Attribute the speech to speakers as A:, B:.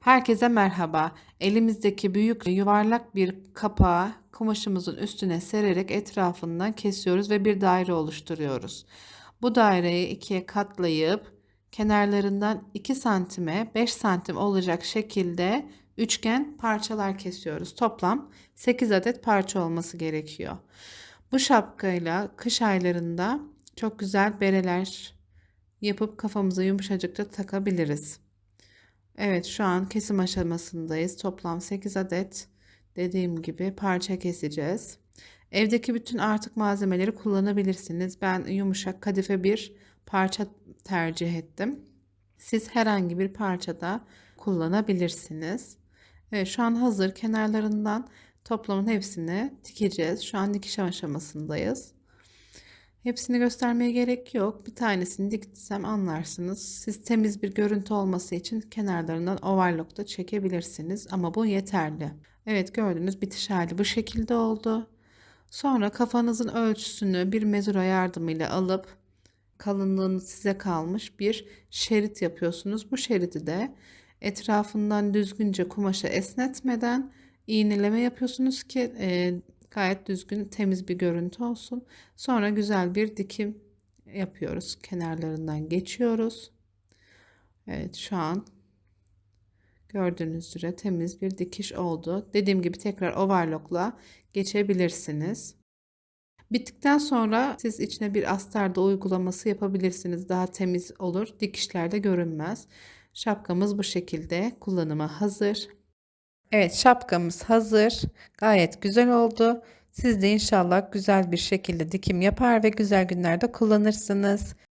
A: Herkese merhaba. Elimizdeki büyük yuvarlak bir kapağı kumaşımızın üstüne sererek etrafından kesiyoruz ve bir daire oluşturuyoruz. Bu daireyi ikiye katlayıp kenarlarından 2 santime 5 santim olacak şekilde üçgen parçalar kesiyoruz. Toplam 8 adet parça olması gerekiyor. Bu şapkayla kış aylarında çok güzel bereler yapıp kafamıza yumuşacıkça takabiliriz. Evet şu an kesim aşamasındayız. Toplam 8 adet dediğim gibi parça keseceğiz. Evdeki bütün artık malzemeleri kullanabilirsiniz. Ben yumuşak kadife bir parça tercih ettim. Siz herhangi bir parçada kullanabilirsiniz. Evet şu an hazır. Kenarlarından toplamın hepsini dikeceğiz. Şu an dikiş aşamasındayız. Hepsini göstermeye gerek yok. Bir tanesini diktsem anlarsınız. Siz temiz bir görüntü olması için kenarlarından overlock da çekebilirsiniz. Ama bu yeterli. Evet gördüğünüz bitiş hali bu şekilde oldu. Sonra kafanızın ölçüsünü bir mezura yardımıyla alıp kalınlığını size kalmış bir şerit yapıyorsunuz. Bu şeridi de etrafından düzgünce kumaşı esnetmeden iğneleme yapıyorsunuz ki e, gayet düzgün temiz bir görüntü olsun. Sonra güzel bir dikim yapıyoruz. Kenarlarından geçiyoruz. Evet şu an gördüğünüz üzere temiz bir dikiş oldu. Dediğim gibi tekrar overlockla geçebilirsiniz. Bittikten sonra siz içine bir astar da uygulaması yapabilirsiniz. Daha temiz olur. Dikişlerde görünmez. Şapkamız bu şekilde kullanıma hazır. Evet şapkamız hazır. Gayet güzel oldu. Siz de inşallah güzel bir şekilde dikim yapar ve güzel günlerde kullanırsınız.